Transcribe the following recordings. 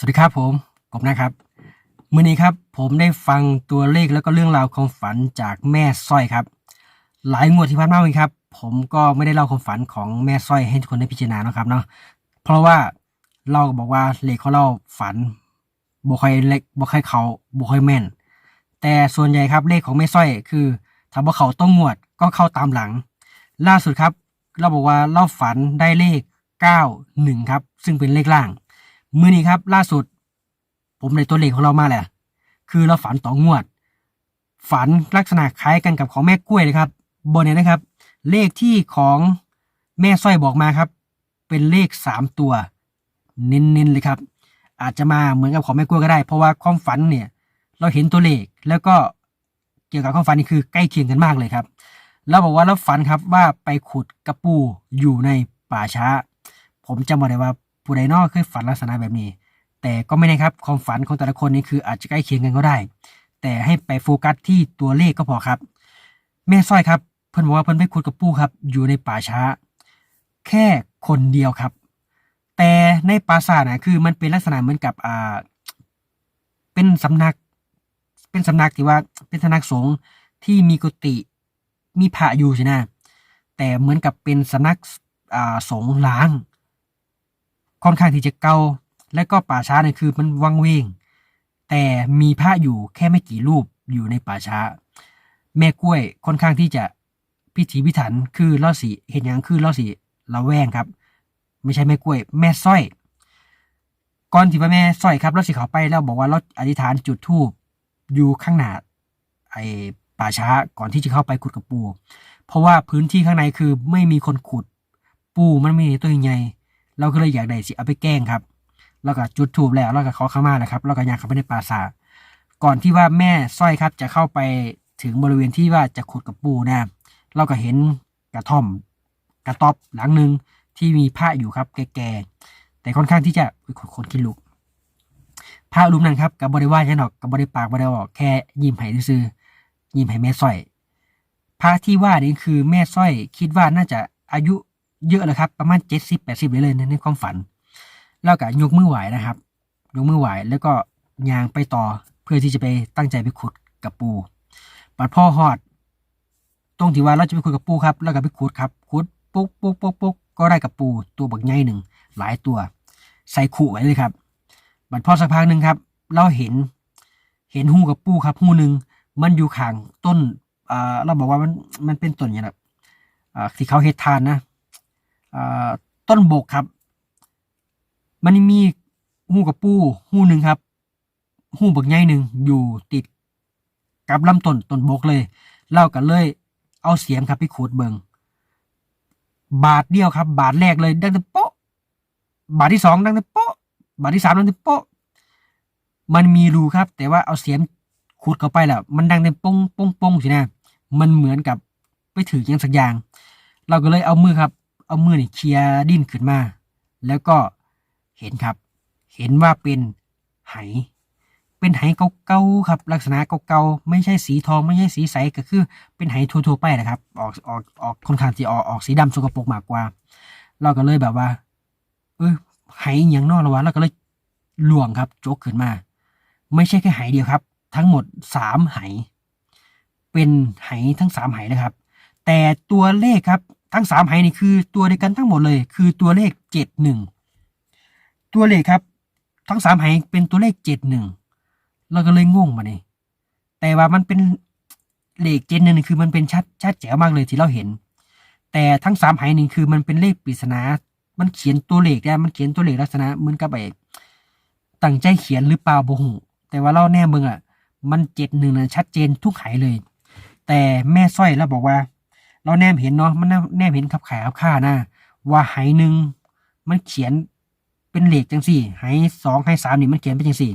สวัสดีครับผมกบนะครับเมื่อนี้ครับผมได้ฟังตัวเลขแล้วก็เรื่องราวความฝันจากแม่สร้อยครับ หลายงวดที่ผ่านมาเลยครับ ผมก็ไม่ได้เล่าความฝันของแม่สร้อยให้ทุกคนได้พิจารณาเนาะครับเนาะเพราะว่าเราบอกว่าเลขของเราฝันบ่ค่อยเล็กบ่ค่อยเขาบ่ค่อยแม่น แต่ส่วนใหญ่ครับเลขของแม่สร้อยคือถ้าบ่เขาต้องงวดก็เข้าตามหลัง ล่าสุดครับ เราบอกว่าเราฝันได้เลข 91 ครับ ซึ่งเป็นเลขล่าง มือนี้ครับ ล่าสุด ผมในตัวเลขของเรามาแหละ คือเราฝันต่องวด ฝันลักษณะคล้ายกันกับของแม่กล้วยเลยครับบนเนี้นะครับ เลขที่ของแม่สร้อยบอกมาครับ เป็นเลขสามตัว เน้นๆเลยครับ อาจจะมาเหมือนกับของแม่กล้วยก็ได้ เพราะว่าความฝันเนี่ย เราเห็นตัวเลขแล้วก็เกี่ยวกับความฝันนี่คือใกล้เคียงกันมากเลยครับเราบอกว่าเราฝันครับว่าไปขุดกระปูอยู่ในป่าช้า ผมจำมาได้ว่า ผู้ใดนอกเคยฝันลักษณะแบบนี้ แต่ก็ไม่น่ครับความฝันของแต่ละคนนี่คืออาจจะใกล้เคียงกันก็ได้ แต่ให้ไปโฟกัสที่ตัวเลขก็พอครับ แม่สร้อยครับเพิ่นบอกว่าเพิ่นไปขุดกระปูครับ อยู่ในป่าช้า แค่คนเดียวครับ แต่ในปราสาทนะคือมันเป็นลักษณะเหมือนกับอ่าเป็นสำนัก เป็นสำนักที่ว่าเป็นสำนักสงฆ์ที่มีกุฏิมีพระอยู่ใช่ไหมแต่เหมือนกับเป็นสำนักอ่าสงฆ์ล้าง ค่อนข้างที่จะเก่าและก็ป่าช้าเนี่ยคือมันวังเวง แต่มีพระอยู่แค่ไม่กี่รูปอยู่ในป่าช้า แม่กล้วยค่อนข้างที่จะพิถีพิถันคือล่อสีเห็นอย่างคือล่อสีละแวงครับ ไม่ใช่แม่กล้วย แม่สร้อย ก่อนที่ว่าแม่สร้อยครับเราสิเขาไปแล้วบอกว่าเราอธิษฐานจุดธูปอยู่ข้างหน้าไอ้ป่าช้าก่อนที่จะเข้าไปขุดกับปู เพราะว่าพื้นที่ข้างในคือไม่มีคนขุด ปูมันไม่มีตัวใหญ่ เราก็เลยอยากได้สิเอาไปแกล้งครับ แล้วก็จุดธูปแล้วแล้วก็ขอเข้ามาแหละครับ แล้วก็อยากเข้าไปในป่าสาก่อนที่ว่าแม่สร้อยครับจะเข้าไปถึงบริเวณที่ว่าจะขุดกับปูนะเราก็เห็นกระท่อมกระต๊อบหลังหนึ่งที่มีผ้าอยู่ครับ แก่ๆแต่ค่อนข้างที่จะอุ๊ยขนคนกินลุกผ้ารูปนั้นครับกับบริวารยันหรอกกับบริปากบริวารแค่ยิ้มให้ซื่อยิ้มให้แม่สร้อยพระที่ว่านี่คือแม่สร้อยคิดว่าน่าจะอายุ เยอะแล้วครับ ประมาณเจ็ดสิบแปดสิบเลยเลยในความฝัน แล้วก็ยกมือไหวนะครับ ยกมือไหวแล้วก็ยางไปต่อเพื่อที่จะไปตั้งใจไปขุดกับปูปัดพ่อหอด ตรงที่ว่าเราจะไปขุดกับปูครับ แล้วก็ไปขุดครับขุดปุ๊กปุ๊กปุ๊กปุ๊กก็ได้กับปูตัวบักใหญ่หนึ่งหลายตัว ใส่ขู่ไว้เลยครับ บัดพอสักพักหนึ่งครับ เราเห็น เห็นหูกับปูครับหูหนึ่งมันอยู่ข้างต้นอ่าเราบอกว่ามันมันเป็นต้นอย่างแบบอ่าที่เขาเฮ็ดทานนะ ต้นบกครับ มันมีหูกับปูหูหนึ่งครับหูบักใหญ่หนึ่งอยู่ติดกับลำต้นต้นบกเลยเล่ากันเลยเอาเสียมครับไปขูดเบิงบาทเดียวครับ บาทแรกเลยดังแต่โป๊ะบาทที่สองดังแต่โป๊ะบาทที่สามดังแต่โป๊ะมันมีรูครับ แต่ว่าเอาเสียมขูดเข้าไปแล้วมันดังแต่ป้งป้งป้งสินะมันเหมือนกับไปถือย่างสักอย่าง เราก็เลยเอามือครับ เอามือนี่เคลียร์ดิ้นขึ้นมา แล้วก็เห็นครับ เห็นว่าเป็นไห เป็นไหเก่าๆครับ ลักษณะเก่าๆไม่ใช่สีทองไม่ใช่สีใสก็คือ เป็นไหทั่วๆไปนะครับ ออกออกออกค่อนข้างที่ออกออกสีดำสกปรกมากกว่า เราก็เลยแบบว่า เออไหอย่างนอกล้ววะเราก็เลยลวงครับโจกขึ้นมา ไม่ใช่แค่ไหเดียวครับ ทั้งหมดสามไหเป็นไหทั้งสามไหนะครับ แต่ตัวเลขครับ ทั้งสามไหนี่คือตัวเดียวกันทั้งหมดเลย คือตัวเลขเจ็ดหนึ่งตัวเลขครับ ทั้งสามไหเป็นตัวเลขเจ็ดหนึ่งเราก็เลยงงมาเนี่ยแต่ว่ามันเป็นเลขเจ็ดหนึ่งคือมันเป็นชัดชัดแจ๋วมากเลยที่เราเห็น แต่ทั้งสามไหนี่คือมันเป็นเลขปริศนามันเขียนตัวเลขได้มันเขียนตัวเลขลักษณะเหมือนกับไอ้ตั้งใจเขียนหรือเปล่าบ่หูแต่ว่าเราแน่เบิ่งอะ มันเจ็ดหนึ่งนะชัดเจนทุกไหเลย แต่แม่สร้อยเราบอกว่า เราแนมเห็นเนาะมันแนมเห็นขับขายขับค่านะว่าไหหนึ่งมันเขียนเป็นเลขจังสี่ไหสองไหสามนี่มันเขียนเป็นจังสี่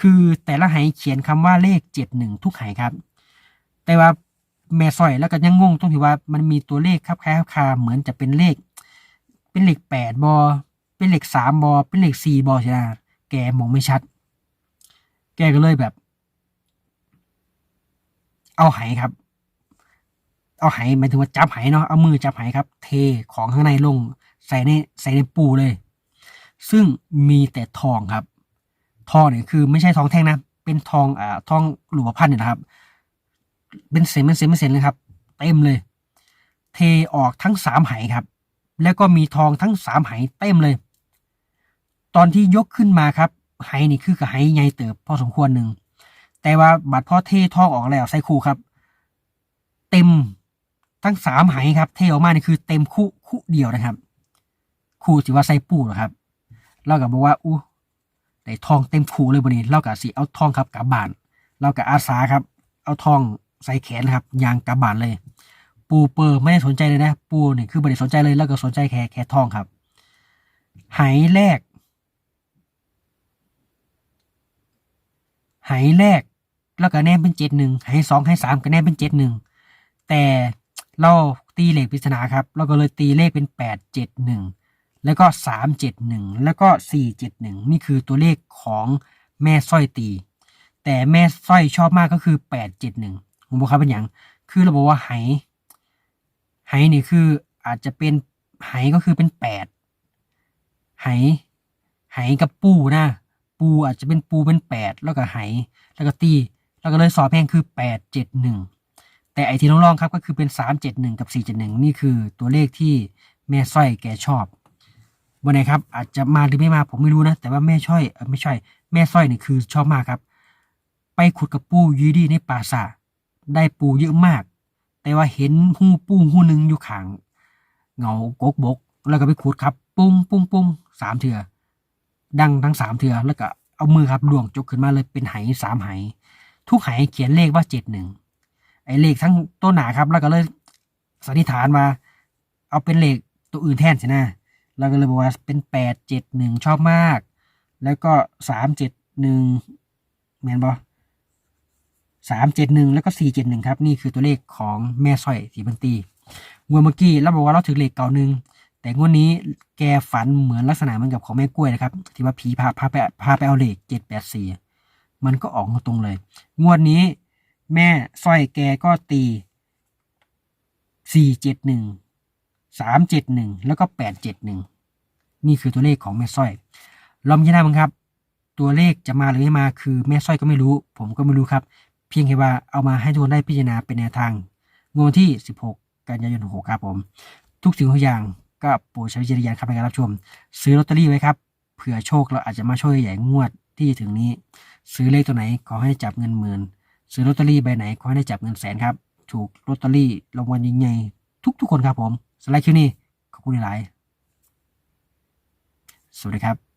คือแต่ละไหเขียนคำว่าเลขเจ็ดหนึ่งทุกไหครับ แต่ว่าแม่สอยแล้วก็ยังงงตรงที่ว่ามันมีตัวเลขครับคล้ายครับคาเหมือนจะเป็นเลข เป็นเลขแปดบอเป็นเลขสามบอเป็นเลขสี่บอใช่ไหมแกมองไม่ชัด แกก็เลยแบบ เอาไหครับ เอาไหหมายถึงว่าจับไหเนาะเอามือจับไหครับ เทของข้างในลง ใส่ในใส่ในปูเลย ซึ่งมีแต่ทองครับ ทองเนี่ยคือไม่ใช่ทองแท่งนะ เป็นทองอ่าทองหลวงพันเนี่ยนะครับ เป็นเศษเป็นเศษเป็นเศษเลยครับ เต็มเลย เทออกทั้งสามไหครับ แล้วก็มีทองทั้งสามไหเต็มเลย ตอนที่ยกขึ้นมาครับไหนี่คือกับไหใหญ่เติบพอสมควรหนึ่งแต่ว่าบัดพอเททองออกแล้วใส่คู่ครับ เต็ม ทั้งสามไหครับ เทออกมานี่คือเต็มคู่คู่เดียวนะครับ คู่ที่ว่าใส่ปูเหรอครับเราก็บอกว่าอู้ได้ทองเต็มคู่เลยวันนี้เราก็สิเอาทองครับกลับบ้านเราก็อาสาครับ เอาทองใส่แขนครับยางกลับบ้านเลย ปูเปอร์ไม่ได้สนใจเลยนะ ปูนี่คือไม่ได้สนใจเลยแล้วก็สนใจแค่แค่ทองครับไหแรกไหแรกแล้วก็แนมเป็นเจ็ดหนึ่งไหสองไหสามก็แนมเป็นเจ็ดหนึ่งแต่ เราตีเลขปริศนาครับ เราก็เลยตีเลขเป็นแปดเจ็ดหนึ่งแล้วก็สามเจ็ดหนึ่งแล้วก็สี่เจ็ดหนึ่งนี่คือตัวเลขของแม่สร้อยตี แต่แม่สร้อยชอบมากก็คือแปดเจ็ดหนึ่งผมบอกครับเป็นอย่าง คือเราบอกว่าไหไหนี่คืออาจจะเป็นไหก็คือเป็นแปดไหไหกับปูนะ ปูอาจจะเป็นปูเป็นแปดแล้วก็ไหแล้วก็ตี แล้วก็เลยสอบแพงคือแปดเจ็ดหนึ่ง แต่ไอที่น้องลองครับก็คือเป็นสามเจ็ดหนึ่งกับสี่เจ็ดหนึ่งนี่คือตัวเลขที่แม่สร้อยแกชอบวันไหนครับ อาจจะมาหรือไม่มาผมไม่รู้นะ แต่ว่าแม่ช่อยไม่ใช่แม่สร้อยนี่คือชอบมากครับ ไปขุดกับปูยูดีในป่าสาได้ปูเยอะมาก แต่ว่าเห็นหูปูหูหนึ่งอยู่ขาง เงากกบก แล้วก็ไปขุดครับ ปุ้งปุ้งปุ้งสามเถื่อดังทั้งสามเถื่อแล้วก็เอามือครับล่วงจกขึ้นมาเลยเป็นไหสามไหทุกไหเขียนเลขว่าเจ็ดหนึ่ง ไอ้เลขทั้งต้นหนาครับ แล้วก็เลยสันนิษฐานมา เอาเป็นเลขตัวอื่นแทนสินะเราก็เลยบอกว่าเป็นแปดเจ็ดหนึ่งชอบมาก แล้วก็สามเจ็ดหนึ่งแมนบอสามเจ็ดหนึ่งแล้วก็สี่เจ็ดหนึ่งครับ นี่คือตัวเลขของแม่สร้อยสีบันตีงวดเมื่อกี้เราบอกว่าเราถือเลขเก่าหนึ่งแต่งวดนี้แกฝันเหมือนลักษณะเหมือนกับของแม่กล้วยนะครับ ที่ว่าผีพาพาไปพาไปเอาเลขเจ็ดแปดสี่มันก็ออกตรงเลย งวดนี้ แม่สร้อยแกก็ตีสี่เจ็ดหนึ่งสามเจ็ดหนึ่งแล้วก็แปดเจ็ดหนึ่งนี่คือตัวเลขของแม่สร้อยลองพิจารณาบ้างครับ ตัวเลขจะมาหรือไม่มาคือแม่สร้อยก็ไม่รู้ ผมก็ไม่รู้ครับ เพียงแค่ว่าเอามาให้ทุกคนได้พิจารณาเป็นแนวทางงวดที่ 16 กันยายน6ครับผม ทุกสิ่งทุกอย่างก็โปรดใช้วิจารณญาณครับในการรับชม ซื้อลอตเตอรี่ไว้ครับเผื่อโชคเราอาจจะมาช่วยใหญ่งวดที่ถึงนี้ ซื้อเลขตัวไหนขอให้จับเงินหมื่น ซื้อลอตเตอรี่ใบไหนขอให้ได้จับเงินแสนครับ ถูกลอตเตอรี่รางวัลยิ่งใหญ่ๆทุกๆคนครับผมสไลด์คิปนี้ขอบคุณหลาย สวัสดีครับ